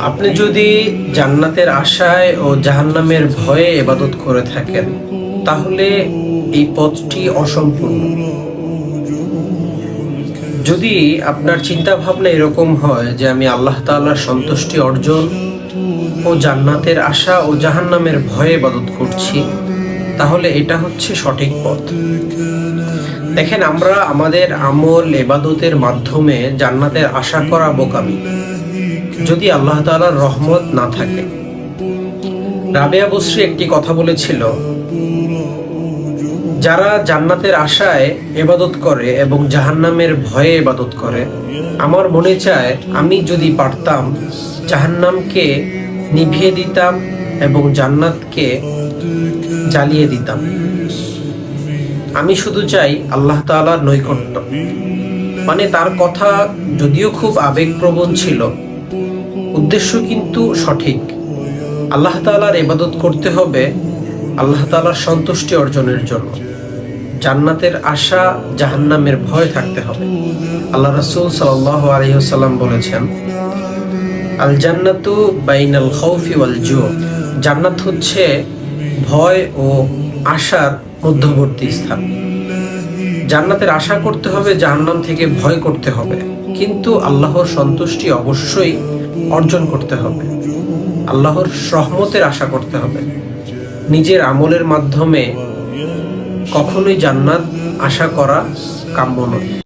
আপনি যদি জান্নাতের আশায় ও জাহান্নামের ভয়ে এবাদত করে থাকেন, তাহলে এই পথটি অসম্পূর্ণ। যদি আপনার চিন্তা ভাবনা এরকম হয় যে আমি আল্লাহ তাআলার সন্তুষ্টি অর্জন ও জান্নাতের আশা ও জাহান্নামের ভয়ে ইবাদত করছি, তাহলে এটা হচ্ছে সঠিক পথ। দেখেন, আমরা আমাদের আমল এবাদতের মাধ্যমে জান্নাতের আশা করা বোকামি। যদি আল্লাহ তাআলার রহমত না থাকে। রাবেয়া বসরি একটি কথা বলেছিল, যারা জান্নাতের আশায় এবাদত করে এবং জাহান্নামের ভয়ে এবাদত করে, আমার মনে চায় আমি যদি পারতাম, জাহান্নামকে নিভিয়ে দিতাম এবং জান্নাতকে জ্বালিয়ে দিতাম। আমি শুধু চাই আল্লাহ তাআলার নৈকট্য। মানে তার কথা যদিও খুব আবেগপ্রবণ ছিল উদ্দেশ্য কিন্তু সঠিক। আল্লাহ তাআলার ইবাদত করতে হবে আল্লাহ তাআলার সন্তুষ্টি অর্জনের জন্য। জান্নাতের আশা জাহান্নামের ভয় থাকতে হবে। আল্লাহ রাসূল সাল্লাল্লাহু আলাইহি ওয়াসাল্লাম বলেছেন আল জান্নাতু বাইনাল খাউফি ওয়াল জু জান্নাত হচ্ছে ভয় ও আশার মধ্যবর্তী স্থান। জান্নাতের আশা করতে হবে, জাহান্নাম থেকে ভয় করতে হবে। কিন্তু আল্লাহর সন্তুষ্টি অবশ্যই অর্জন করতে হবে। আল্লাহর সহমতের আশা করতে হবে। নিজের আমলের মাধ্যমে কখনোই জান্নাত আশা করা কাম্য নয়।